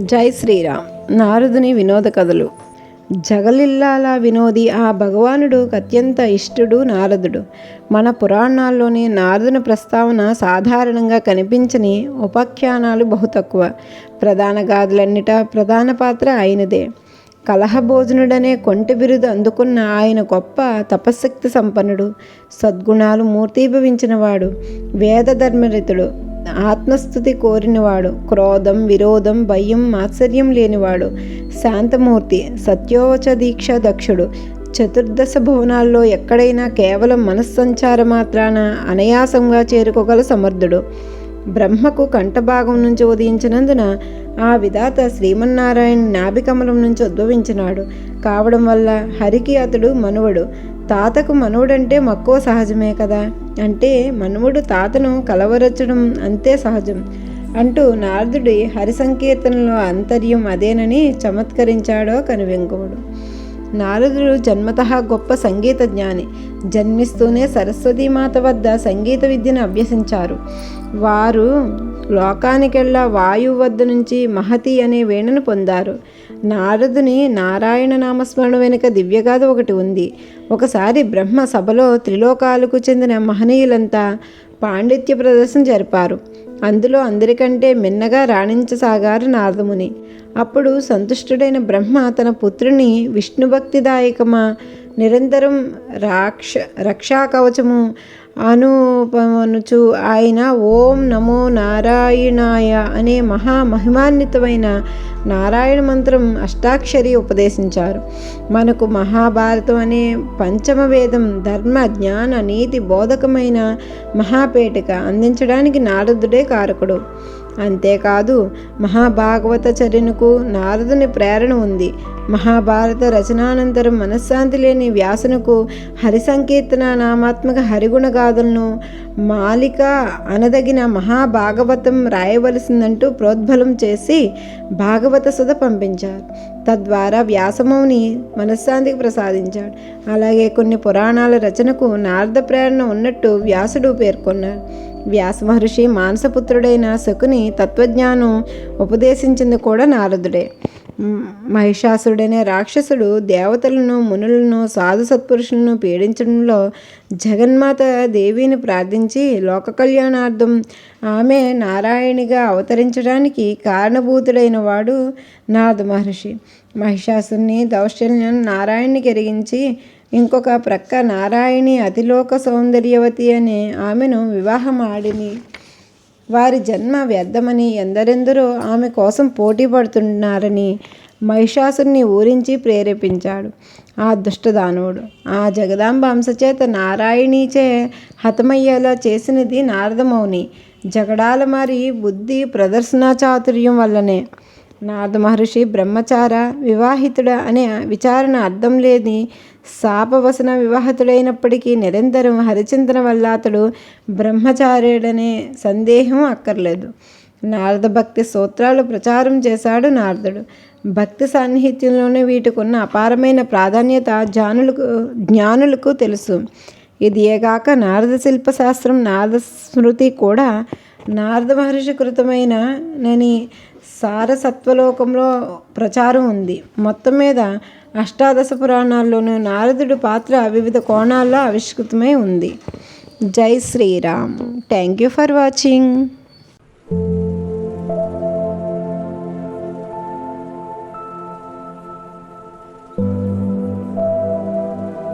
జై శ్రీరామ్. నారదుని వినోద కథలు. జగలిల్లాల వినోది ఆ భగవానుడు అత్యంత ఇష్టుడు నారదుడు. మన పురాణాల్లోని నారదుని ప్రస్తావన సాధారణంగా కనిపించని ఉపాఖ్యానాలు బహు తక్కువ. ప్రధాన గాథలన్నిట ప్రధాన పాత్ర ఆయనదే. కలహభోజనుడనే కొంటి బిరుదు అందుకున్న ఆయన గొప్ప తపశక్తి సంపన్నుడు. సద్గుణాలు మూర్తీభవించినవాడు. వేదధర్మరితుడు. ఆత్మస్థుతి కోరినవాడు క్రోధం విరోధం భయం మాత్సర్యం లేనివాడు శాంతమూర్తి సత్యోవచ దీక్ష దక్షుడు చతుర్దశ భువనాల్లో ఎక్కడైనా కేవలం మనస్సంచార మాత్రాన అనాయాసంగా చేరుకోగల సమర్థుడు. బ్రహ్మకు కంఠభాగం నుంచి ఉదయించినందున ఆ విధాత శ్రీమన్నారాయణ నాభికమలం నుంచి ఉద్భవించినాడు. కావడం వల్ల హరికి అతడు మనువడు. తాతకు మనవుడంటే మక్కువ సహజమే కదా? అంటే మనవుడు తాతను కలవరచడం అంతే సహజం. అంటూ నారదుడి హరిసంకీర్తనలో అంతర్యం అదేనని చమత్కరించాడో కనువెంకువుడు నారదుడు జన్మత గొప్ప సంగీత జ్ఞాని. జన్మిస్తూనే సరస్వతీమాత వద్ద సంగీత విద్యను అభ్యసించారు. వారు లోకానికెల్లా వాయువు వద్ద నుంచి మహతి అనే వేణను పొందారు. నారదుని నారాయణ నామస్మరణ వెనుక దివ్యగాథ ఒకటి ఉంది. ఒకసారి బ్రహ్మ సభలో త్రిలోకాలకు చెందిన మహనీయులంతా పాండిత్య ప్రదర్శన జరిపారు. అందులో అందరికంటే మిన్నగా రాణించసాగారు నారదముని. అప్పుడు సంతుష్టుడైన బ్రహ్మ తన పుత్రుని విష్ణుభక్తిదాయకమా నిరంతరం రాక్ష రక్షా కవచము అనుపమనుచు ఆయన ఓం నమో నారాయణాయ అనే మహామహిమాన్వితమైన నారాయణ మంత్రం అష్టాక్షరి ఉపదేశించారు. మనకు మహాభారతం అనే పంచమ వేదం ధర్మ జ్ఞాన నీతి బోధకమైన మహాపేటిక అందించడానికి నారదుడే కారకుడు. అంతేకాదు మహాభాగవత చర్యనకు నారదుని ప్రేరణ ఉంది. మహాభారత రచనానంతరం మనశ్శాంతి లేని వ్యాసనకు హరి సంకీర్తన నామాత్మక హరిగుణగాథలను మాలిక అనదగిన మహాభాగవతం రాయవలసిందంటూ ప్రోద్బలం చేసి భాగవత సుధ పంపించారు. తద్వారా వ్యాసమౌని మనశ్శాంతికి ప్రసాదించాడు. అలాగే కొన్ని పురాణాల రచనకు నారద ప్రేరణ ఉన్నట్టు వ్యాసుడు పేర్కొన్నారు వ్యాస మహర్షి మానసపుత్రుడైన శకుని తత్వజ్ఞానం ఉపదేశించింది కూడా నారదుడే. మహిషాసురుడనే రాక్షసుడు దేవతలను మునులను సాధు సత్పురుషులను పీడించడంలో జగన్మాత దేవిని ప్రార్థించి లోక కళ్యాణార్థం ఆమె నారాయణిగా అవతరించడానికి కారణభూతుడైన వాడు నారద మహర్షి. మహిషాసుని దౌశల్యం నారాయణ్ణి కెరిగించి ఇంకొక ప్రక్క నారాయణి అతిలోక సౌందర్యవతి అనే ఆమెను వివాహం ఆడిని వారి జన్మ వ్యర్థమని ఎందరెందరో ఆమె కోసం పోటీ పడుతున్నారని మహిషాసుని ఊరించి ప్రేరేపించాడు ఆ దుష్టదానవుడు. ఆ జగదాంబ అంశచేత నారాయణీచే హతమయ్యేలా చేసినది నారదమౌని. జగడాల మరి బుద్ధి ప్రదర్శనా చాతుర్యం వల్లనే నారద మహర్షి బ్రహ్మచార వివాహితుడ అనే విచారణ అర్థం లేని శాపవసన వివాహితుడైనప్పటికీ నిరంతరం హరిచింతన వల్ల అతడు బ్రహ్మచార్యుడనే సందేహం అక్కర్లేదు. నారద భక్తి సూత్రాలు ప్రచారం చేశాడు నారదుడు. భక్తి సాన్నిహిత్యంలోనే వీటికున్న అపారమైన ప్రాధాన్యత జానులకు జ్ఞానులకు తెలుసు. ఇది ఏగాక నారద శిల్పశాస్త్రం నారద స్మృతి కూడా నారద మహర్షి కృతమైన నని సారసత్వలోకంలో ప్రచారం ఉంది. మొత్తం మీద అష్టాదశ పురాణాల్లోనూ నారదుడు పాత్ర వివిధ కోణాల్లో ఆవిష్కృతమై ఉంది. జై Shriram. Thank you for watching